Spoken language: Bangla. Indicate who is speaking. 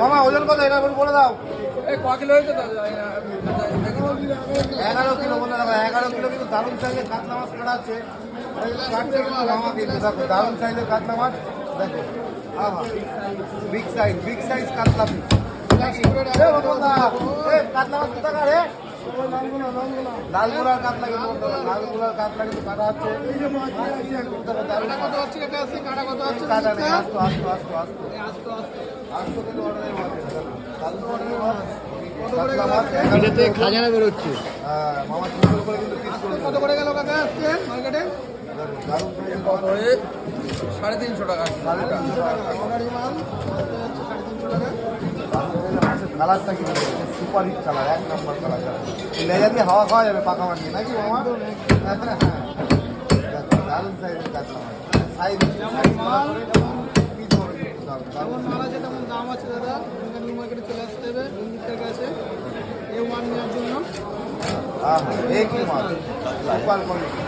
Speaker 1: মামা ওজন কত? এটা বলে দাও। এগারো কিলো বলে দেখো এগারো কিলো কিন্তু দারুণ সাইজের কাতলা মাছ কাটা আছে। কাটছে কিন্তু মামা কিন্তু দেখো দারুণ সাইজের কাতলা মাছ। দেখো বিগ সাইজ বিগ সাইজ কাতলা কাতলা মাছ কোথাকার লালগুলার কিন্তু বন্ধুরা, লালগুলার হচ্ছে।
Speaker 2: কাকা আছে কাটা হচ্ছে?
Speaker 1: কাটা নেই আস্তো আস্তো আস্তো আস্তো। আস্তো কিন্তু অর্ডারের মাছ এটা, অর্ডারের মাছ
Speaker 2: এটাতে খাজানা বেরোচ্ছে।
Speaker 1: হ্যাঁ মামা সুন্দর করে কিন্তু
Speaker 2: কত করে গেল কাকা আজকে মার্কেটে
Speaker 1: দারুণ
Speaker 2: সাড়ে তিনশো টাকা।
Speaker 1: সাড়ে তিনশো টাকা।
Speaker 2: সাড়ে তিনশো টাকা।
Speaker 1: কালারটা কি সুপার হিট কালার এক নম্বর কালার লেজা দিয়ে হাওয়া খাওয়া যাবে পাকা দিয়ে, নাকি মামা? হ্যাঁ, হ্যাঁ, হ্যাঁ। দারুণ সাইজের কাতলা সাইজ দারুণ দারুণ
Speaker 2: যেমন মাল আছে তেমন দাম আছে দাদা আপনাকে নিউ মার্কেটে চলে আসতে হবে। রঞ্জিতের কাছে এ ওয়ান নেওয়ার জন্য।
Speaker 1: হ্যাঁ হ্যাঁ একই সুপার কোয়ালিটি